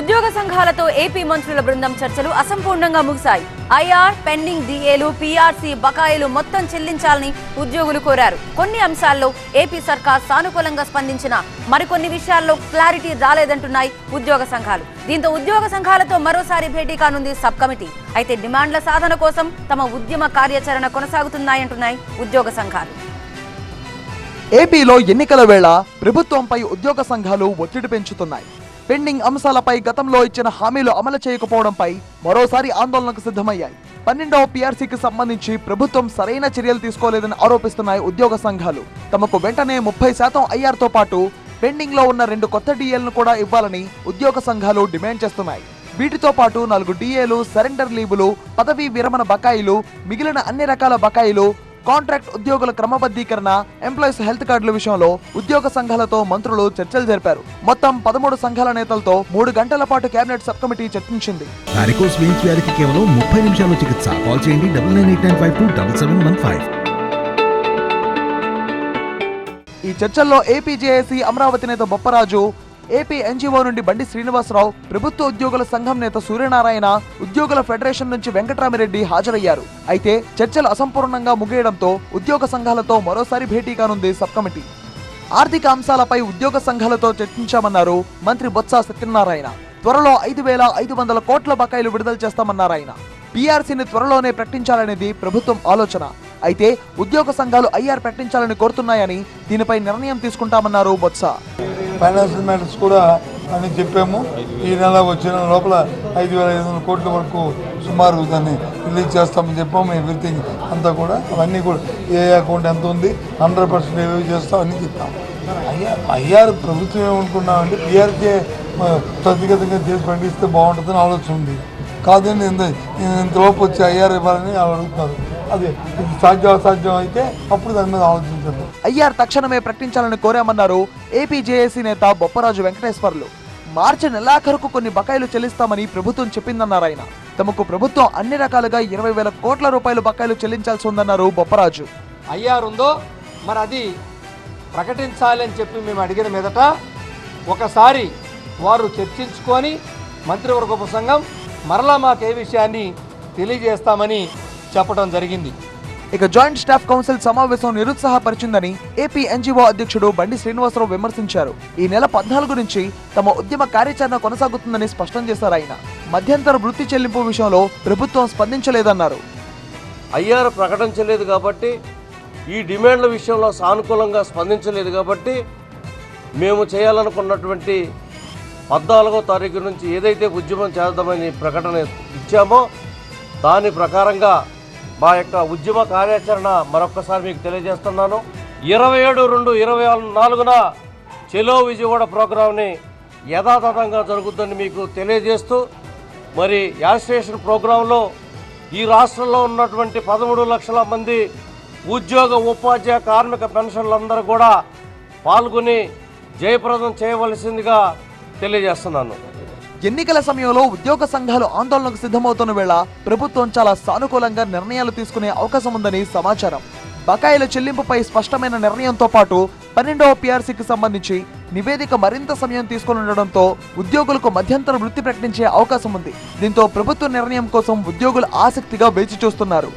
ఉద్యోగ సంఘాలతో ఏపీ మంత్రుల బృందం చర్చలు అసంపూర్ణంగా ముగిశాయి. ఐఆర్ పెండింగ్ డిఏలు పీఆర్సీ బకాయిలు మొత్తం చెల్లించాలని ఉద్యోగులు కోరారు. కొన్ని అంశాల్లో ఏపీ సర్కార్ సానుకూలంగా స్పందించిన మరికొన్ని విషయాల్లో క్లారిటీ రాలేదంటున్నాయి ఉద్యోగ సంఘాలు. దీంతో ఉద్యోగ సంఘాలతో మరోసారి భేటీ కానుంది సబ్ కమిటీ. అయితే డిమాండ్ల సాధన కోసం తమ ఉద్యమ కార్యాచరణ కొనసాగుతున్నాయంటున్నాయి ఉద్యోగ సంఘాలు. ఏపీలో ఎన్నికల వేళ ప్రభుత్వంపై ఉద్యోగ సంఘాలు ఒత్తిడి పెంచుతున్నాయి. పెండింగ్ అంశాలపై గతంలో ఇచ్చిన హామీలు అమలు చేయకపోవడంపై మరోసారి ఆందోళనకు సిద్ధమయ్యాయి. పన్నెండవ పీఆర్సీకి సంబంధించి ప్రభుత్వం సరైన చర్యలు తీసుకోలేదని ఆరోపిస్తున్నాయి ఉద్యోగ సంఘాలు. తమకు వెంటనే ముప్పై శాతం ఐఆర్తో పాటు పెండింగ్లో ఉన్న రెండు కొత్త డిఏలను కూడా ఇవ్వాలని ఉద్యోగ సంఘాలు డిమాండ్ చేస్తున్నాయి. వీటితో పాటు నాలుగు డిఏలు సరెండర్ లీవులు పదవీ విరమణ బకాయిలు మిగిలిన అన్ని రకాల బకాయిలు కాంట్రాక్ట్ ఉద్యోగుల క్రమబద్ధీకరణ ఎంప్లాయీస్ హెల్త్ కార్డుల విషయంలో ఉద్యోగ సంఘాలతో మంత్రులు చర్చలు జరిపారు. మొత్తం పదమూడు సంఘాల నేతలతో మూడు గంటల పాటు కేబినెట్ సబ్ కమిటీ చర్చించింది. వారికోస్ వెయిన్స్ వ్యాధికి కేవలం ముప్పై నిమిషాల్లో చికిత్స. కాల్ చేయండి double nine eight nine five two double seven one five. ఈ చర్చల్లో ఏపీ జేఏసీ అమరావతి నేత బొప్పరాజు ఏపీ ఎన్జీఓ నుండి బండి శ్రీనివాసరావు ప్రభుత్వ ఉద్యోగుల సంఘం నేత సూర్యనారాయణ ఉద్యోగుల ఫెడరేషన్ నుంచి వెంకటరామిరెడ్డి హాజరయ్యారు. అయితే చర్చలు అసంపూర్ణంగా ముగియడంతో ఉద్యోగ సంఘాలతో మరోసారి భేటీ కానుంది సబ్ కమిటీ ఆర్థిక అంశాలపై ఉద్యోగ సంఘాలతో చర్చించామన్నారు మంత్రి బొత్స సత్యనారాయణ. త్వరలో ఐదు వేల ఐదు వందల కోట్ల బకాయిలు విడుదల చేస్తామన్నారు ఆయన. పీఆర్సీని త్వరలోనే ప్రకటించాలనేది ప్రభుత్వం ఆలోచన. అయితే ఉద్యోగ సంఘాలు ఐఆర్ ప్రకటించాలని కోరుతున్నాయని దీనిపై నిర్ణయం తీసుకుంటామన్నారు బొత్స. ఫైనాన్షియల్ మ్యాటర్స్ కూడా అని చెప్పాము. ఈ నెల వచ్చిన లోపల ఐదు వేల ఐదు వందల కోట్ల వరకు సుమారు దాన్ని రిలీజ్ చేస్తామని చెప్పాము. ఎవ్రీథింగ్ అంతా కూడా అవన్నీ కూడా ఏ అకౌంట్ ఎంత ఉంది హండ్రెడ్ పర్సెంట్ రివ్యూ చేస్తాం అన్నీ చెప్తాం. ఐఆర్ ఐఆర్ ప్రభుత్వం ఏమనుకున్నామంటే పిఆర్కే ప్రతిగతంగా చేసి పండిస్తే బాగుంటుందని ఆలోచన ఉంది. కాదండి ఇంత ఇంతలోపు వచ్చి ఐఆర్ ఇవ్వాలని వాళ్ళు అడుగుతున్నారు. అదే సాధ్యం అసాధ్యం అయితే అప్పుడు దాని మీద ఆలోచించండి. ఐఆర్ తక్షణమే ప్రకటించాలని కోరామన్నారు ఏపీ జేఏసీ నేత బొప్పరాజు వెంకటేశ్వర్లు. మార్చి నెలాఖరుకు కొన్ని బకాయిలు చెల్లిస్తామని ప్రభుత్వం చెప్పిందన్నారు ఆయన. తమకు ప్రభుత్వం అన్ని రకాలుగా ఇరవై వేల కోట్ల రూపాయలు బకాయిలు చెల్లించాల్సి ఉందన్నారు బొప్పరాజు. ఐఆర్ ఉందో మరి అది ప్రకటించాలి అని చెప్పి మేము అడిగిన మీదట ఒకసారి వారు చర్చించుకొని మంత్రివర్గ ఉపసంఘం మరలా మాకు ఏ విషయాన్ని తెలియజేస్తామని చెప్పడం జరిగింది. ఇక జాయింట్ స్టాఫ్ కౌన్సిల్ సమావేశం నిరుత్సాహపరిచిందని ఏపీ ఎన్జీఓ అధ్యక్షుడు బండి శ్రీనివాసరావు విమర్శించారు. ఈ నెల పద్నాలుగు నుంచి తమ ఉద్యమ కార్యాచరణ కొనసాగుతుందని స్పష్టం చేశారు ఆయన. మధ్యంతర వృత్తి చెల్లింపు విషయంలో ప్రభుత్వం స్పందించలేదన్నారు. ఐఆర్ ప్రకటించలేదు కాబట్టి ఈ డిమాండ్ల విషయంలో సానుకూలంగా స్పందించలేదు కాబట్టి మేము చేయాలనుకున్నటువంటి పద్నాలుగో తారీఖు నుంచి ఏదైతే ఉద్యమం చేద్దామని ప్రకటన ఇచ్చామో దాని ప్రకారంగా మా యొక్క ఉద్యమ కార్యాచరణ మరొక్కసారి మీకు తెలియజేస్తున్నాను. ఇరవై ఏడు రెండు ఇరవై నాలుగున చెలో విజయవాడ ప్రోగ్రాంని యథాతథంగా జరుగుతుందని మీకు తెలియజేస్తూ మరి యాజిస్ట్రేషన్ ప్రోగ్రాంలో ఈ రాష్ట్రంలో ఉన్నటువంటి పదమూడు లక్షల మంది ఉద్యోగ ఉపాధ్యాయ కార్మిక పెన్షన్లందరూ కూడా పాల్గొని జయప్రదం చేయవలసిందిగా తెలియజేస్తున్నాను. ఎన్నికల సమయంలో ఉద్యోగ సంఘాలు ఆందోళనకు సిద్ధమవుతున్న వేళ ప్రభుత్వం చాలా సానుకూలంగా నిర్ణయాలు తీసుకునే అవకాశం ఉందని సమాచారం. బకాయిల చెల్లింపుపై స్పష్టమైన నిర్ణయంతో పాటు పన్నెండవ పీఆర్సీకి సంబంధించి నివేదిక మరింత సమయం తీసుకునుండడంతో ఉద్యోగులకు మధ్యంతర వృత్తి ప్రకటించే అవకాశం ఉంది. దీంతో ప్రభుత్వ నిర్ణయం కోసం ఉద్యోగులు ఆసక్తిగా వేచి చూస్తున్నారు.